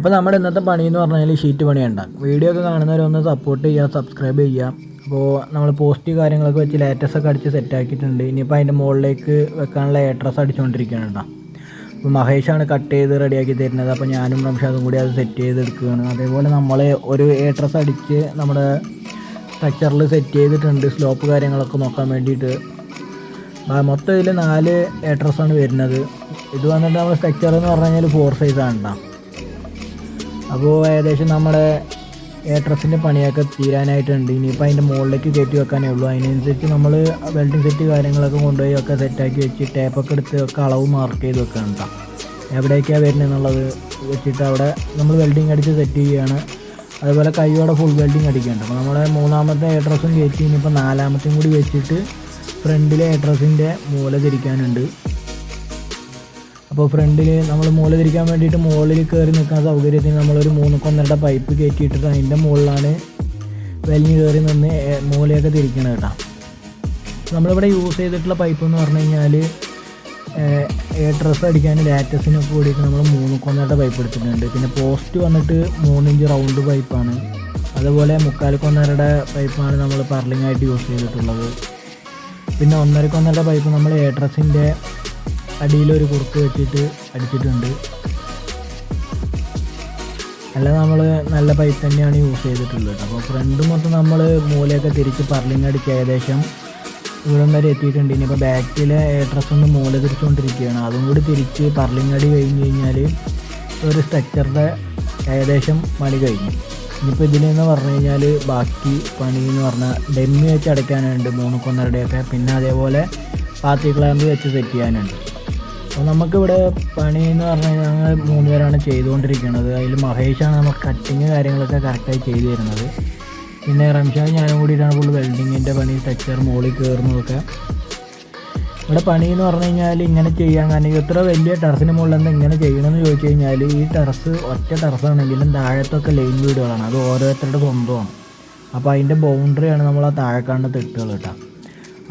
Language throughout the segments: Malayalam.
അപ്പോൾ നമ്മുടെ ഇന്നത്തെ പണി എന്ന് പറഞ്ഞാൽ ഷീറ്റ് പണിയുണ്ട. വീഡിയോ ഒക്കെ കാണുന്നവരൊന്ന് സപ്പോർട്ട് ചെയ്യുക സബ്സ്ക്രൈബ് ചെയ്യുക. അപ്പോൾ നമ്മൾ പോസ്റ്റ് കാര്യങ്ങളൊക്കെ വെച്ച് ലേറ്റസ് ഒക്കെ അടിച്ച് സെറ്റ് ആക്കിയിട്ടുണ്ട്. ഇനിയിപ്പോൾ അതിന്റെ മുകളിലേക്ക് വെക്കാനുള്ള ഏട്രസ് അടിച്ചുകൊണ്ടിരിക്കുകയാണ് അപ്പോൾ മഹേഷാണ് കട്ട് ചെയ്ത് റെഡിയാക്കി തരുന്നത്. അപ്പോൾ ഞാനും റംഷാദും കൂടി അത് സെറ്റ് ചെയ്ത് എടുക്കുകയാണ് അതേപോലെ നമ്മൾ ഒരു ഏട്രസ് അടിച്ച് നമ്മുടെ സ്ട്രക്ചറിൽ സെറ്റ് ചെയ്തിട്ടുണ്ട്. സ്ലോപ്പ് കാര്യങ്ങളൊക്കെ നോക്കാൻ വേണ്ടിയിട്ട്. മൊത്തം ഇതിൽ നാല് ഏട്രസ്സാണ് വരുന്നത്. ഇത് വന്നിട്ട് നമ്മൾ സ്ട്രക്ചർ എന്ന് പറഞ്ഞു കഴിഞ്ഞാൽ ഫോർ ആണ് കേട്ടോ അപ്പോൾ ഏകദേശം നമ്മുടെ ഏട്രസിന്റെ പണിയൊക്കെ തീരാനായിട്ടുണ്ട്. ഇനിയിപ്പോൾ അതിന്റെ മുകളിലേക്ക് കയറ്റി വെക്കാനേ ഉള്ളൂ. അതിനനുസരിച്ച് നമ്മൾ വെൽഡിംഗ് സെറ്റ് കാര്യങ്ങളൊക്കെ കൊണ്ടുപോയി ഒക്കെ സെറ്റാക്കി വെച്ച് ടേപ്പൊക്കെ എടുത്ത് ഒക്കെ അളവ് മാർക്ക് ചെയ്ത് വെക്കണം കേട്ടോ എവിടേക്കാണ് വരുന്നത് എന്നുള്ളത് വെച്ചിട്ട് അവിടെ നമ്മൾ വെൽഡിംഗ് അടിച്ച് സെറ്റ് ചെയ്യുകയാണ്. അതുപോലെ കൈയോടെ ഫുൾ വെൽഡിങ് അടിക്കുന്നുണ്ട് അപ്പോൾ നമ്മുടെ മൂന്നാമത്തെ ഏട്രസും കയറ്റി ഇനിയിപ്പോൾ നാലാമത്തെയും കൂടി വെച്ചിട്ട് ഫ്രണ്ടിലെ ഏട്രസിന്റെ മൂല തിരിക്കാനുണ്ട്. അപ്പോൾ ഫ്രണ്ടിൽ നമ്മൾ മുകളിൽ തിരിക്കാൻ വേണ്ടിയിട്ട് മുകളിൽ കയറി നിൽക്കാൻ സൗകര്യത്തിന് നമ്മളൊരു മൂന്ന് കൊന്നരുടെ പൈപ്പ് കയറ്റിയിട്ടിട്ട് അതിന്റെ മുകളിലാണ് വലിഞ്ഞ് കയറി നിന്ന് മൂലയൊക്കെ തിരിക്കണത് കേട്ടോ. നമ്മളിവിടെ യൂസ് ചെയ്തിട്ടുള്ള പൈപ്പ് എന്ന് പറഞ്ഞു കഴിഞ്ഞാൽ ഡ്രസ്സ് അടിക്കാൻ ലാറ്റസിനൊക്കെ കൂടിയിട്ട് നമ്മൾ മൂന്ന് കൊന്നരുടെ പൈപ്പ് എടുത്തിട്ടുണ്ട്. പിന്നെ പോസ്റ്റ് വന്നിട്ട് മൂന്നിഞ്ച് റൗണ്ട് പൈപ്പാണ് അതുപോലെ മുക്കാൽ കൊന്നരുടെ പൈപ്പാണ് നമ്മൾ പർലിംഗ് യൂസ് ചെയ്തിട്ടുള്ളത്. പിന്നെ ഒന്നര കൊന്നരുടെ പൈപ്പ് നമ്മൾ ഏട്രസിന്റെ അടിയിലൊരു കുറുക്ക് വെച്ചിട്ട് അടിച്ചിട്ടുണ്ട്. അല്ല നമ്മൾ നല്ല പൈപ്പ് തന്നെയാണ് യൂസ് ചെയ്തിട്ടുള്ളത്. അപ്പോൾ ഫ്രണ്ട് മൊത്തം നമ്മൾ മൂലയൊക്കെ തിരിച്ച് പർലിങ് അടിച്ച് ഏകദേശം ഇവിടം വരെ എത്തിയിട്ടുണ്ട്. ഇനിയിപ്പോൾ ബാക്കിലെ ഡ്രസ്സ് ഒന്ന് മൂല തിരിച്ചുകൊണ്ടിരിക്കുകയാണ് അതും കൂടി തിരിച്ച് പർലിങ് കഴിഞ്ഞ് കഴിഞ്ഞാൽ ഒരു സ്ട്രക്ചറുടെ ഏകദേശം പണി കഴിഞ്ഞു. ഇനിയിപ്പോൾ ഇതിലെന്ന് പറഞ്ഞു കഴിഞ്ഞാൽ ബാക്കി പണി എന്ന് പറഞ്ഞാൽ ഡെമ്മി വെച്ച് അടയ്ക്കാനുണ്ട്. മൂന്ന് കൊന്നരുടെയൊക്കെ. പിന്നെ അതേപോലെ പാത്തി ക്ലാമ്പ് വെച്ച് സെറ്റ് ചെയ്യാനുണ്ട്. അപ്പോൾ നമുക്കിവിടെ പണി എന്ന് പറഞ്ഞു കഴിഞ്ഞാൽ ഞങ്ങൾ മൂന്ന് പേരാണ് ചെയ്തുകൊണ്ടിരിക്കുന്നത്. അതിൽ മഹേഷാണ് നമുക്ക് കട്ടിങ് കാര്യങ്ങളൊക്കെ കറക്റ്റായി ചെയ്തു തരുന്നത്. പിന്നെ റംഷാൻ ഞാനും കൂടിയിട്ടാണ് ഫുള്ള് വെൽഡിങ്ങിന്റെ പണി സ്ട്രക്ചർ മുകളിൽ കയറുന്നതൊക്കെ. ഇവിടെ പണി എന്ന് പറഞ്ഞു കഴിഞ്ഞാൽ ഇങ്ങനെ ചെയ്യാൻ കാരണം ഇത്ര വലിയ ടെറസിന് മുകളിൽ എന്താ ഇങ്ങനെ ചെയ്യണമെന്ന് ചോദിച്ചു കഴിഞ്ഞാൽ ഈ ടെറസ് ഒറ്റ ടെറസാണെങ്കിലും താഴത്തൊക്കെ ലൈൻ വീടുകളാണ്. അത് ഓരോരുത്തരുടെ സ്വന്തമാണ്. അപ്പോൾ അതിന്റെ ബൗണ്ടറിയാണ് നമ്മൾ ആ താഴെ കാണുന്ന തെട്ടുകൾ കേട്ടോ.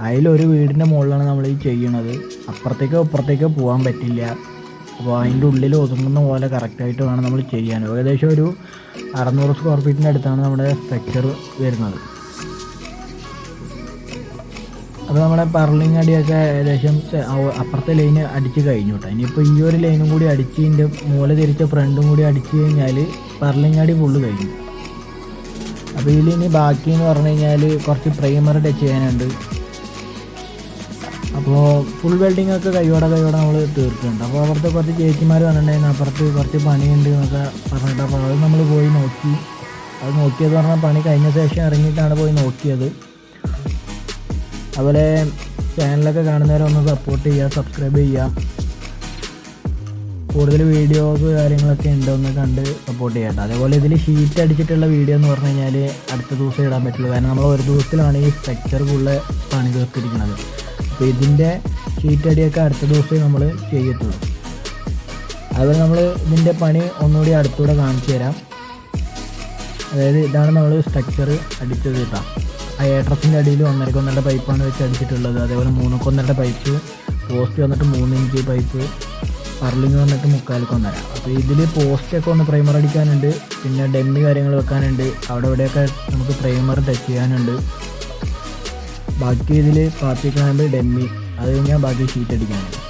അതിലൊരു വീടിന്റെ മുകളിലാണ് നമ്മൾ ഈ ചെയ്യണത് അപ്പുറത്തേക്കോ ഇപ്പുറത്തേക്കോ പോകാൻ പറ്റില്ല. അപ്പോൾ അതിന്റെ ഉള്ളിൽ ഒതുങ്ങുന്ന പോലെ കറക്റ്റായിട്ട് വേണം നമ്മൾ ചെയ്യാൻ. ഏകദേശം ഒരു അറുന്നൂറ് സ്ക്വയർ ഫീറ്റിന്റെ അടുത്താണ് നമ്മുടെ സ്ട്രക്ചർ വരുന്നത്. അപ്പോൾ നമ്മുടെ പർലിങ് അടിയൊക്കെ ഏകദേശം അപ്പുറത്തെ ലൈന് അടിച്ച് കഴിഞ്ഞു കേട്ടോ. ഇനിയിപ്പോൾ ഈ ഒരു ലൈനും കൂടി അടിച്ച് ഇതിന്റെ മൂല തിരിച്ച ഫ്രണ്ടും കൂടി അടിച്ച് കഴിഞ്ഞാൽ പർലിങ് അടി ഫുള്ള് കഴിഞ്ഞു. അപ്പോൾ ഇതിൽ ഇനി ബാക്കി എന്ന് പറഞ്ഞു കഴിഞ്ഞാൽ കുറച്ച് പ്രൈമർ ടച്ച് ചെയ്യാനുണ്ട്. അപ്പോൾ ഫുൾ വെൽഡിംഗ് ഒക്കെ കൈയോടെ കൈയോടെ നമ്മൾ തീർക്കുന്നുണ്ട്. അപ്പോൾ അവിടുത്തെ കുറച്ച് ചേച്ചിമാർ പറഞ്ഞിട്ടുണ്ടായിരുന്നു അപ്പുറത്ത് കുറച്ച് പണിയുണ്ട് എന്നൊക്കെ പറഞ്ഞിട്ട് അപ്പോൾ അത് നമ്മൾ പോയി നോക്കി. അത് നോക്കിയത് പറഞ്ഞാൽ പണി കഴിഞ്ഞ ശേഷം ഇറങ്ങിയിട്ടാണ് പോയി നോക്കിയത്. അതുപോലെ ചാനലൊക്കെ കാണുന്നവരെ ഒന്ന് സപ്പോർട്ട് ചെയ്യുക സബ്സ്ക്രൈബ് ചെയ്യുക. കൂടുതൽ വീഡിയോസ് കാര്യങ്ങളൊക്കെ ഉണ്ടെന്ന് കണ്ട് സപ്പോർട്ട് ചെയ്യട്ടെ അതേപോലെ ഇതിൽ ഷീറ്റ് അടിച്ചിട്ടുള്ള വീഡിയോ എന്ന് പറഞ്ഞു കഴിഞ്ഞാൽ അടുത്ത ദിവസം ഇടാൻ പറ്റുള്ളൂ. കാരണം നമ്മൾ ഒരു ദിവസത്തിലാണ് ഈ സ്ട്രക്ചർ ഫുള്ള് പണി തീർത്തിരിക്കുന്നത് അപ്പോൾ ഇതിന്റെ ഷീറ്റടിയൊക്കെ അടുത്ത ദിവസമേ നമ്മൾ ചെയ്യത്തുള്ളൂ. അതുപോലെ നമ്മൾ ഇതിന്റെ പണി ഒന്നുകൂടി അടുത്തൂടെ കാണിച്ചു തരാം. അതായത് ഇതാണ് നമ്മൾ സ്ട്രക്ചർ അടിച്ചത് കേട്ടോ. ആ ഏട്രസിന്റെ അടിയിൽ ഒന്നര കൊന്നരുടെ പൈപ്പാണ് വെച്ച് അടിച്ചിട്ടുള്ളത്. അതേപോലെ മൂന്ന് കൊന്നരുടെ പൈപ്പ് പോസ്റ്റ് വന്നിട്ട് മൂന്ന് ഇഞ്ച് പൈപ്പ് പർലിങ് വന്നിട്ട് മുക്കാലിക്കൊന്നര കൊന്നര. അപ്പോൾ ഇതിൽ പോസ്റ്റൊക്കെ ഒന്ന് പ്രൈമർ അടിക്കാനുണ്ട്. പിന്നെ ഡെമ്മി കാര്യങ്ങൾ വെക്കാനുണ്ട്. അവിടെ ഇവിടെയൊക്കെ നമുക്ക് പ്രൈമർ ടച്ച് ചെയ്യാനുണ്ട്. ബാക്കി ഇതിൽ പാർട്ടി ക്ലാമ്പ് ഡെമ്മി അത് കഴിഞ്ഞാൽ ബാക്കി ഷീറ്റ് അടിക്കാനുണ്ട്